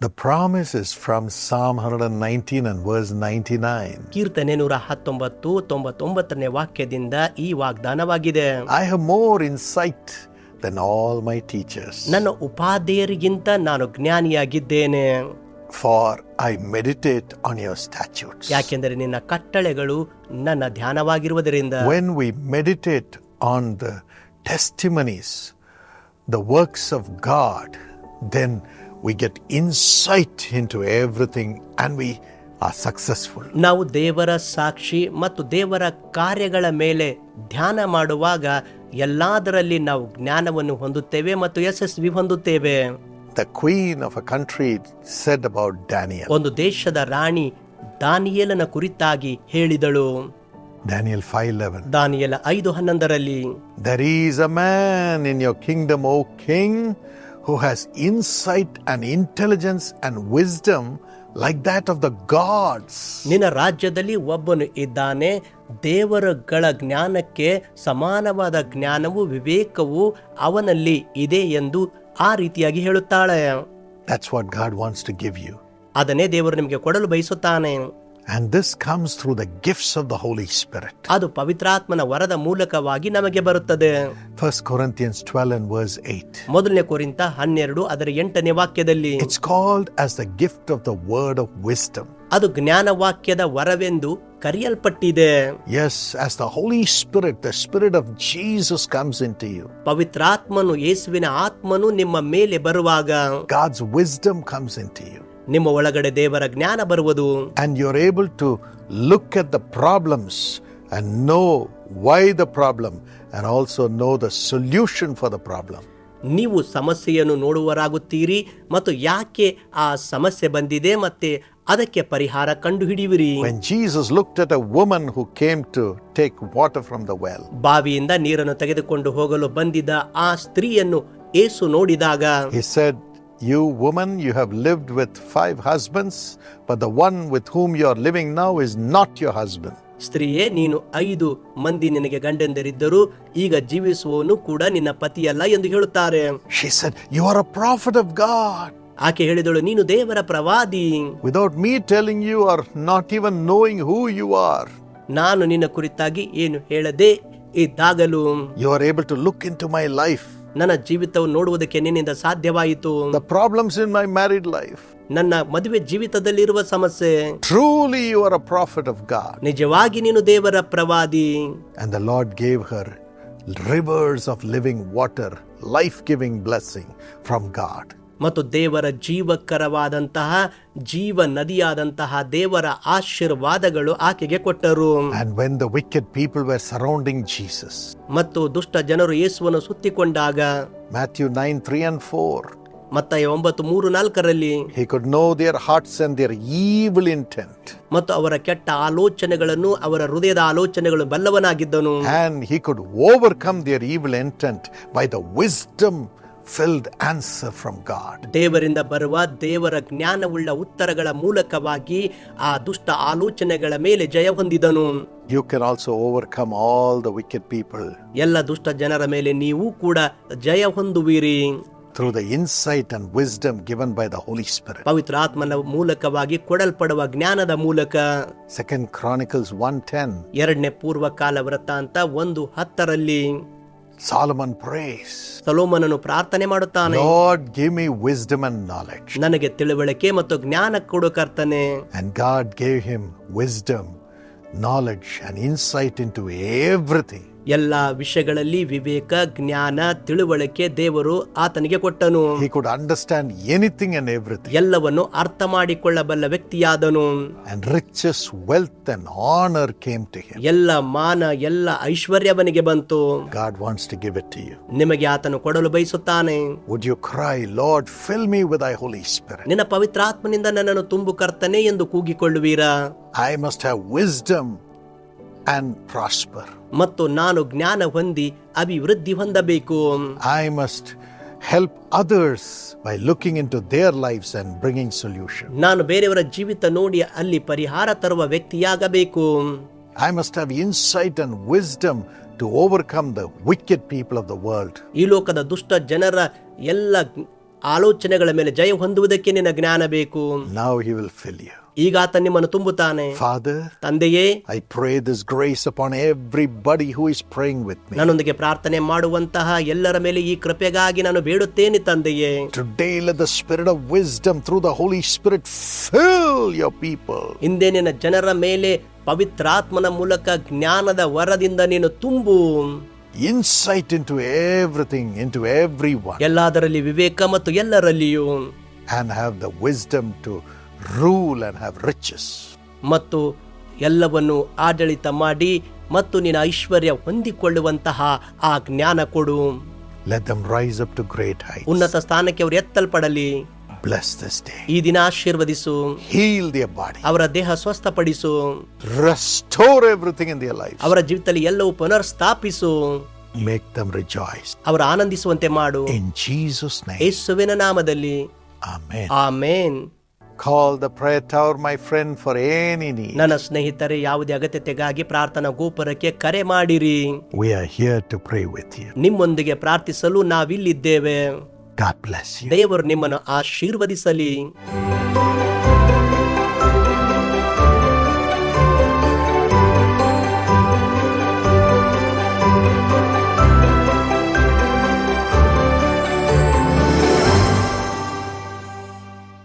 The promise is from Psalm 119 and verse 99. ಕೀರ್ತನೆ ನೂರ ಹತ್ತೊಂಬತ್ತು ತೊಂಬತ್ತೊಂಬತ್ತನೇ ವಾಕ್ಯದಿಂದ ಈ ವಾಗ್ದಾನವಾಗಿದೆ I have more insight than all my teachers, ನನ್ನ ಉಪಾಧ್ಯಾಯರಿಗಿಂತ ನಾನು ಜ್ಞಾನಿಯಾಗಿದ್ದೇನೆ for I meditate on your statutes. ಯಾಕೆಂದರೆ ನಿನ್ನ ಕಟ್ಟಳೆಗಳು ನನ್ನ ಧ್ಯಾನವಾಗಿರುವುದರಿಂದ When we meditate on the testimonies, the works of God, then we get insight into everything and we are successful. ನಾವು ದೇವರ ಸಾಕ್ಷಿ ಮತ್ತು ದೇವರ ಕಾರ್ಯಗಳ ಮೇಲೆ ಧ್ಯಾನ ಮಾಡುವಾಗ ಎಲ್ಲದರಲ್ಲಿ ನಾವು ಜ್ಞಾನವನ್ನು ಹೊಂದುತ್ತೇವೆ ಮತ್ತು ಯಶಸ್ವಿ ಹೊಂದುತ್ತೇವೆ The queen of a country said about Daniel. ಒಂದು ದೇಶದ ರಾಣಿ ದಾನಿಯೇಲನ ಕುರಿತಾಗಿ ಹೇಳಿದಳು Daniel 5:11. daniel ಐದು ಹನ್ನೊಂದರಲ್ಲಿ There is a man in your kingdom, O king, who has insight and intelligence and wisdom like that of the gods. ನಿನ್ನ ರಾಜ್ಯದಲ್ಲಿ ಒಬ್ಬನು ಇದ್ದಾನೆ ದೇವರುಗಳ ಜ್ಞಾನಕ್ಕೆ ಸಮಾನವಾದ ಜ್ಞಾನವು ವಿವೇಕವು ಅವನಲ್ಲಿ ಇದೆ ಎಂದು ಆ ರೀತಿಯಾಗಿ ಹೇಳುತ್ತಾಳೆ That's what God wants to give you. ಅದನ್ನೇ ದೇವರು ನಿಮಗೆ ಕೊಡಲು ಬಯಸುತ್ತಾನೆ And this comes through the gifts of the Holy Spirit. ಅದು ಪವಿತ್ರಾತ್ಮನ ವರದ ಮೂಲಕವಾಗಿ ನಮಗೆ ಬರುತ್ತದೆ 1 Corinthians 12 and verse 8. ಮೊದಲನೇ ಕೊರಿಂತ ಹನ್ನೆರಡು ಅದರ ಎಂಟನೇ ವಾಕ್ಯದಲ್ಲಿ It's called as the gift of the word of wisdom. ಅದು ಜ್ಞಾನ ವಾಕ್ಯದ ವರವೆಂದು ಕರೆಯಲ್ಪಟ್ಟಿದೆ Yes, as the Holy Spirit, the Spirit of Jesus comes into you, ಪವಿತ್ರಾತ್ಮನು ಯೇಸುವಿನ ಆತ್ಮನು ನಿಮ್ಮ ಮೇಲೆ ಬರುವಾಗ God's wisdom comes into you. ನಿಮ್ಮ ಒಳಗಡೆ ದೇವರ ಜ್ಞಾನ ಬರುವುದು. And you are able to look at the problems and know why the problem and also know the solution for the problem ನೀವು ಸಮಸ್ಯೆಯನ್ನು ನೋಡುವರಾಗುತ್ತೀರಿ ಮತ್ತು ಯಾಕೆ ಆ ಸಮಸ್ಯೆ ಬಂದಿದೆ ಮತ್ತೆ ಅದಕ್ಕೆ ಪರಿಹಾರ ಕಂಡು ಹಿಡಿಯುವಿರಿ Jesus look at a woman who came to take water from the well ಬಾವಿಯಿಂದ ನೀರನ್ನು ತೆಗೆದುಕೊಂಡು ಹೋಗಲು ಬಂದಿದ್ದ ಆ ಸ್ತ್ರೀಯನ್ನು ಏಸು ನೋಡಿದಾಗ he said You woman, you have lived with five husbands, but the one with whom you are living now is not your husband. ಸ್ತ್ರೀಯೇ ನೀನು ಐದು ಮಂದಿ ನಿನಗೆ ಗಂಡಂದಿರಿದ್ದರು ಈಗ ಜೀವಿಸುವವನು ಕೂಡ ನಿನ್ನ ಪತಿಯಲ್ಲ ಎಂದು ಹೇಳುತ್ತಾರೆ She said, You are a prophet of God. ಆಕೆ ಹೇಳಿದಳು ನೀನು ದೇವರ ಪ್ರವಾದಿ Without me telling you or not even knowing who you are, ನಾನು ನಿನ್ನ ಕುರಿತಾಗಿ ಏನು ಹೇಳದೆ ಇದ್ದಾಗಲೂ you are able to look into my life. ನನ್ನ ಜೀವಿತವನ್ನು ನೋಡುವುದಕ್ಕೆ ನಿನ್ನಿಂದ ಸಾಧ್ಯವಾಯಿತು the problems in my married life. ನನ್ನ ಮದುವೆ ಜೀವಿತದಲ್ಲಿರುವ ಸಮಸ್ಯೆ Truly, you are a prophet of God. ನಿಜವಾಗಿ ನೀನು ದೇವರ ಪ್ರವಾದಿ And the Lord gave her rivers of living water, life giving blessing from God. ಮತ್ತು ದೇವರ ಜೀವಕರವಾದಂತಹ ಜೀವ ನದಿಯಾದಂತಹ ದೇವರ ಆಶೀರ್ವಾದಗಳು ಆಕೆಗೆ ಕೊಟ್ಟರು And when the wicked people were surrounding Jesus, ಮತ್ತು ದುಷ್ಟ ಜನರು ಯೇಸುವನ್ನು ಸುತ್ತಿಕೊಂಡಾಗ Matthew 9 3 and 4, ಮತ್ತಾಯ ಒಂಬತ್ತು ಮೂರು ನಾಲ್ಕರಲ್ಲಿ he could know their hearts and their evil intent. ಮತ್ತು ಅವರ ಕೆಟ್ಟ ಆಲೋಚನೆಗಳನ್ನು ಅವರ ಹೃದಯದ ಆಲೋಚನೆಗಳು ಬಲ್ಲವನಾಗಿದ್ದನು And he could overcome their evil intent by the wisdom filled answer from God. ದೇವರಿಂದ ಬರುವ ದೇವರ ಜ್ಞಾನವುಳ್ಳ ಉತ್ತರಗಳ ಮೂಲಕವಾಗಿ ಆ ದುಷ್ಟ ಆಲೋಚನೆಗಳ ಮೇಲೆ ಜಯ ಹೊಂದಿದನು You can also overcome all the wicked people ಎಲ್ಲ ದುಷ್ಟ ಜನರ ಮೇಲೆ ನೀವು ಕೂಡ ಜಯ ಹೊಂದುವಿರಿ through the insight and wisdom given by the Holy Spirit. ಪವಿತ್ರಾತ್ಮನ ಮೂಲಕವಾಗಿ ಕೊಡಲ್ಪಡುವ ಜ್ಞಾನದ ಮೂಲಕ Second Chronicles 1:10 ಎರಡನೇ kala ವೃತ್ತಾಂತ ಒಂದು ಹತ್ತರಲ್ಲಿ Solomon prays, ಸಲೋಮನನು ಪ್ರಾರ್ಥನೆ ಮಾಡುತ್ತಾನೆ Lord, give me wisdom and knowledge. ನನಗೆ ತಿಳುವಳಿಕೆ ಮತ್ತು ಜ್ಞಾನ ಕೊಡು ಕರ್ತನೆ And God gave him wisdom, knowledge, and insight into everything. ಎಲ್ಲ ವಿಷಯಗಳಲ್ಲಿ ವಿವೇಕ ಜ್ಞಾನ ತಿಳುವಳಿಕೆ ದೇವರು ಆತನಿಗೆ ಕೊಟ್ಟನು He could understand anything and everything. ಎಲ್ಲವನ್ನು ಅರ್ಥ ಮಾಡಿಕೊಳ್ಳಬಲ್ಲ ವ್ಯಕ್ತಿಯಾದನು And riches, wealth, and honor came to him. ಎಲ್ಲ ಮಾನ ಎಲ್ಲ ಐಶ್ವರ್ಯವನಿಗೆ ಬಂತು God wants to give it to you. ನಿಮಗೆ ಆತನು ಕೊಡಲು ಬಯಸುತ್ತಾನೆ Would you cry, Lord, fill me with thy Holy Spirit? ನಿನ್ನ ಪವಿತ್ರಾತ್ಮನಿಂದ ನನ್ನನ್ನು ತುಂಬು ಕರ್ತನೆ ಎಂದು ಕೂಗಿಕೊಳ್ಳುವೀರಾ I must have wisdom and prosper. ಮತ್ತು ನಾನು ಜ್ಞಾನ ಹೊಂದಿ ಅಭಿವೃದ್ಧಿ ಹೊಂದಬೇಕು I must help others by looking into their lives and bringing solution. ನಾನು ಬೇರೆಯವರ ಜೀವಿತ ನೋಡಿ ಅಲ್ಲಿ ಪರಿಹಾರ ತರುವ ವ್ಯಕ್ತಿಯಾಗಬೇಕು I must have insight and wisdom to overcome the wicked people of the world. ಈ ಲೋಕದ ದುಷ್ಟ ಜನರ ಎಲ್ಲ ಆಲೋಚನೆಗಳ ಮೇಲೆ ಜಯ ಹೊಂದುವುದಕ್ಕೆ ನಿನ್ನ ಜ್ಞಾನ ಬೇಕು Now He will fill you. ಈಗ ಆತ ನಿಮ್ಮನ್ನು ತುಂಬುತ್ತಾನೆ. ಫಾದರ್ ತಂದೆಯೇ I pray this grace upon everybody who is praying with me ನನ್ನೊಂದಿಗೆ ಪ್ರಾರ್ಥನೆ ಮಾಡುವಂತಹ ಎಲ್ಲರ ಮೇಲೆ ಈ ಕೃಪೆಗಾಗಿ ನಾನು ಬೇಡುತ್ತೇನೆ ತಂದೆಯೇ. Today let the spirit of wisdom through the Holy Spirit fill your people ಹಿಂದೆ ನಿನ್ನ ಜನರ ಮೇಲೆ ಪವಿತ್ರಾತ್ಮನ ಮೂಲಕ ಜ್ಞಾನದ ವರದಿಂದ ನೀನು ತುಂಬು. Insight into everything into every ಎಲ್ಲಾದರಲ್ಲಿ ಎಲ್ಲದರಲ್ಲಿ ವಿವೇಕ ಮತ್ತು ಎಲ್ಲರಲ್ಲಿಯೂ. And have the wisdom to rule and have riches ಮತ್ತು ಎಲ್ಲವನ್ನು ಆಡಳಿತ ಮಾಡಿ ಮತ್ತು ನಿನ್ನ ಐಶ್ವರ್ಯ ಹೊಂದಿಕೊಳ್ಳುವಂತಹ ಆ ಜ್ಞಾನ ಕೊಡು. Let them rise up to great high ಉನ್ನತ ಸ್ಥಾನಕ್ಕೆ ಅವರು ಎತ್ತಲ್ಪಡಲಿ. Bless this day. ಈ ದಿನ ಆಶೀರ್ವದಿಸು. ಹೀಲ್ ದಿಯರ್ ಬಾಡಿ ಅವರ ದೇಹ ಸ್ವಸ್ಥಪಡಿಸು. Restore everything in their life ಅವರ ಜೀವಿತದಲ್ಲಿ ಎಲ್ಲವೂ ಪುನರ್ ಸ್ಥಾಪಿಸು ಮೇಕ್ ದಮ್ ರಿಜಾಯ್ಸ್ ಅವರ ಆನಂದಿಸುವಂತೆ ಮಾಡು. ಇನ್ ಜೀಸಸ್ ನೇಮ್ ಯೇಸುವಿನ ನಾಮದಲ್ಲಿ. Amen amen. Call the prayer tower, my friend, for any need. ನನ್ನ ಸ್ನೇಹಿತರೆ ಯಾವುದೇ ಅಗತ್ಯತೆಗಾಗಿ ಪ್ರಾರ್ಥನಾ ಗೋಪುರಕ್ಕೆ ಕರೆ ಮಾಡಿರಿ We are here to pray with you. ನಿಮ್ಮೊಂದಿಗೆ ಪ್ರಾರ್ಥಿಸಲು ನಾವಿಲ್ಲಿದ್ದೇವೆ God bless you. ದೇವರು ನಿಮ್ಮನ್ನು ಆಶೀರ್ವದಿಸಲಿ